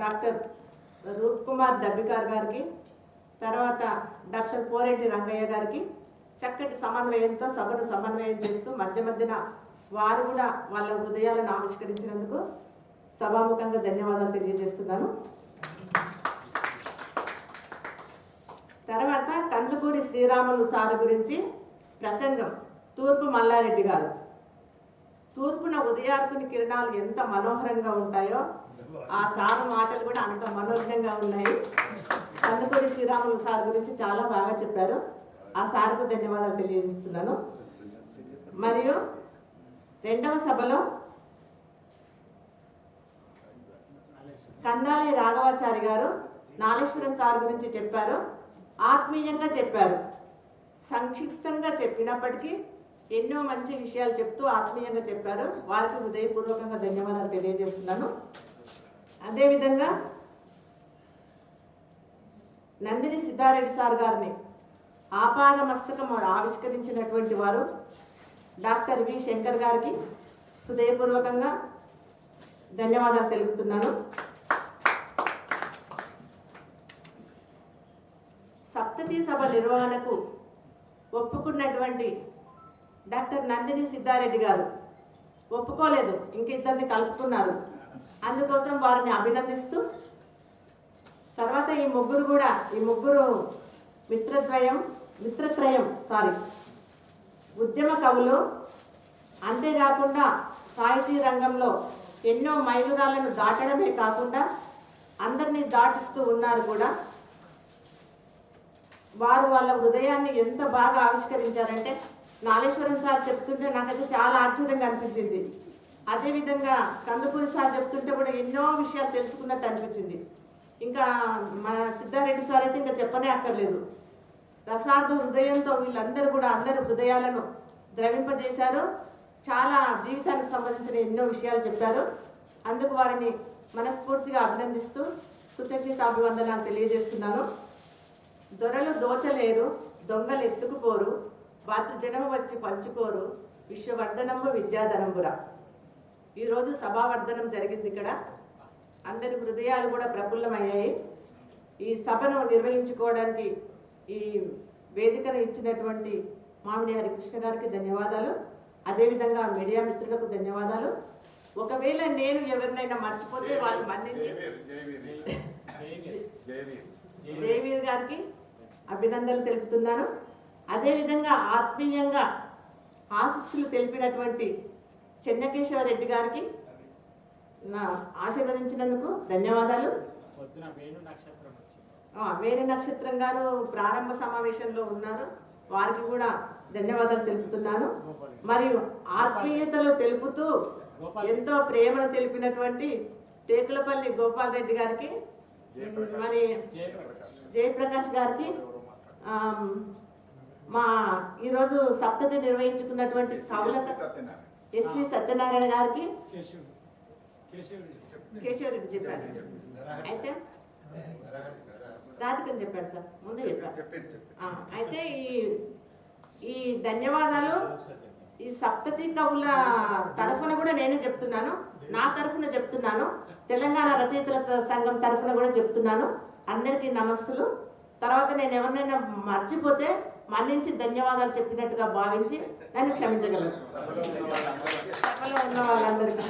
Doctor రూప్ కుమార్ దబ్బికార్ గారికి తర్వాత doctor Poreddy Rangayya గారికి చక్కటి సమన్వయంతో సభను సమన్వయం చేస్తూ మధ్య మధ్యన వారు కూడా వాళ్ళ హృదయాలను ఆవిష్కరించినందుకు సభాముఖంగా ధన్యవాదాలు తెలియజేస్తున్నాను. తర్వాత కందుకూరి శ్రీరాములు సారు గురించి ప్రసంగం తూర్పు మల్లారెడ్డి గారు. తూర్పున ఉదయార్కుని కిరణాలు ఎంత మనోహరంగా ఉంటాయో ఆ సారు మాటలు కూడా అంత మనోహరంగా ఉన్నాయి. కందుకూరి శ్రీరాములు సార్ గురించి చాలా బాగా చెప్పారు. ఆ సార్కు ధన్యవాదాలు తెలియజేస్తున్నాను. మరియు రెండవ సభలో కందాలి రాఘవాచారి గారు నాగేశ్వరం సార్ గురించి చెప్పారు. ఆత్మీయంగా చెప్పారు. సంక్షిప్తంగా చెప్పినప్పటికీ ఎన్నో మంచి విషయాలు చెప్తూ ఆత్మీయంగా చెప్పారు. వారికి హృదయపూర్వకంగా ధన్యవాదాలు తెలియజేస్తున్నాను. అదేవిధంగా నందిని సిద్ధారెడ్డి సార్ గారిని ఆపాద మస్తకం ఆవిష్కరించినటువంటి వారు డాక్టర్ వి శంకర్ గారికి హృదయపూర్వకంగా ధన్యవాదాలు తెలుపుతున్నాను. సప్తతి సభ నిర్వహణకు ఒప్పుకున్నటువంటి డాక్టర్ నందిని సిద్ధారెడ్డి గారు. ఒప్పుకోలేదు ఇంక ఇద్దరిని కలుపుకున్నారు. అందుకోసం వారిని అభినందిస్తూ తర్వాత ఈ ముగ్గురు కూడా ఈ ముగ్గురు మిత్రద్వయం మిత్రత్రయం సారీ ఉద్యమ కవులు. అంతేకాకుండా సాహితీ రంగంలో ఎన్నో మైలురాళ్ళను దాటడమే కాకుండా అందరినీ దాటిస్తూ ఉన్నారు కూడా. వారు వాళ్ళ హృదయాన్ని ఎంత బాగా ఆవిష్కరించారంటే నాగేశ్వరం సార్ చెప్తుంటే నాకైతే చాలా ఆశ్చర్యంగా అనిపించింది. అదేవిధంగా కందుకూరి సార్ చెప్తుంటే కూడా ఎన్నో విషయాలు తెలుసుకున్నట్టు అనిపించింది. ఇంకా మన సిద్ధారెడ్డి సార్ అయితే ఇంకా చెప్పనే అక్కర్లేదు. రసార్థ హృదయంతో వీళ్ళందరూ కూడా అందరి హృదయాలను ద్రవింపజేశారు. చాలా జీవితానికి సంబంధించిన ఎన్నో విషయాలు చెప్పారు. అందుకు వారిని మనస్ఫూర్తిగా అభినందిస్తూ కృతజ్ఞతాభివందనాలు తెలియజేస్తున్నాను. దొరలు దోచలేరు దొంగలు ఎత్తుకుపోరు. జనము వచ్చి పంచుకోరు విశ్వవర్ధనము విద్యాధనంబుర ఈరోజు సభావర్ధనం జరిగింది ఇక్కడ. అందరి హృదయాలు కూడా ప్రఫుల్లమయ్యాయి. ఈ సభను నిర్వహించుకోవడానికి ఈ వేదికను ఇచ్చినటువంటి మామిడి హరికృష్ణ గారికి ధన్యవాదాలు. అదేవిధంగా మీడియా మిత్రులకు ధన్యవాదాలు. ఒకవేళ నేను ఎవరినైనా మర్చిపోతే వాళ్ళు మన్నించి జయవీర్ గారికి అభినందనలు తెలుపుతున్నాను. అదేవిధంగా ఆత్మీయంగా ఆశస్సులు తెలిపినటువంటి చెన్నకేశవరెడ్డి గారికి నా ఆశీర్వదించినందుకు ధన్యవాదాలు. వేణు నక్షత్రం గారు ప్రారంభ సమావేశంలో ఉన్నారు. వారికి కూడా ధన్యవాదాలు తెలుపుతున్నాను. మరియు ఆత్మీయతలు తెలుపుతూ ఎంతో ప్రేమను తెలిపినటువంటి టేకులపల్లి గోపాల్ రెడ్డి గారికి మరి జయప్రకాష్. గారికి మా ఈరోజు సప్తతి నిర్వహించుకున్నటువంటి సౌలత ఎస్వి సత్యనారాయణ. గారికి కేశవ్ కేశవ్ కేశవరెడ్డి చెప్పారు అయితే? రాధికని చెప్పాడు సార్. ముందే చెప్పారు ఆ, అయితే ఈ ఈ ధన్యవాదాలు. ఈ సప్తతి కవుల తరఫున కూడా నేనే చెప్తున్నాను. నా తరఫున చెప్తున్నాను. తెలంగాణ రచయితల సంఘం తరఫున కూడా చెప్తున్నాను. అందరికీ నమస్సులు. తర్వాత నేను ఎవరినైనా మర్చిపోతే మళ్ళించి ధన్యవాదాలు చెప్పినట్టుగా భావించి నన్ను క్షమించగలరు. సభలో ఉన్న వాళ్ళందరికీ.